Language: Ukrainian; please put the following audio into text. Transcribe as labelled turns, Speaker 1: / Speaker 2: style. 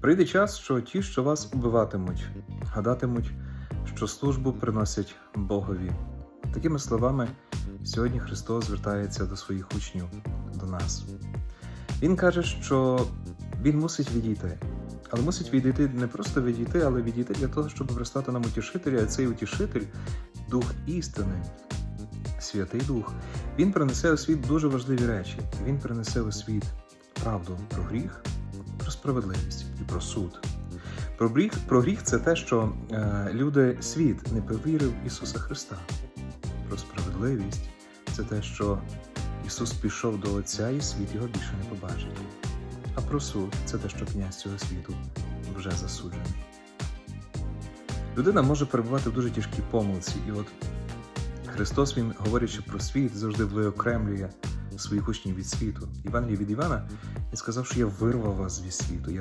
Speaker 1: Прийде час, що ті, що вас убиватимуть, гадатимуть, що службу приносять Богові. Такими словами, сьогодні Христос звертається до своїх учнів, до нас. Він каже, що Він мусить відійти. Але мусить відійти не просто відійти, але відійти для того, щоб пристати нам утішителя, а цей утішитель дух істини, Святий Дух. Він принесе у світ дуже важливі речі. Він принесе у світ правду про гріх, про справедливість і про суд. Про гріх, про гріх це те, що е, люди, світ не повірив Ісуса Христа. Про справедливість це те, що Ісус пішов до Отця і світ його більше не побачить. А про суд це те, що князь цього світу вже засуджений. Людина може перебувати в дуже тяжкій помилці, і от Христос, Він, говорячи про світ, завжди виокремлює своїх учнів від світу. Івангелій від Івана і сказав, що я вирвав вас від світу, я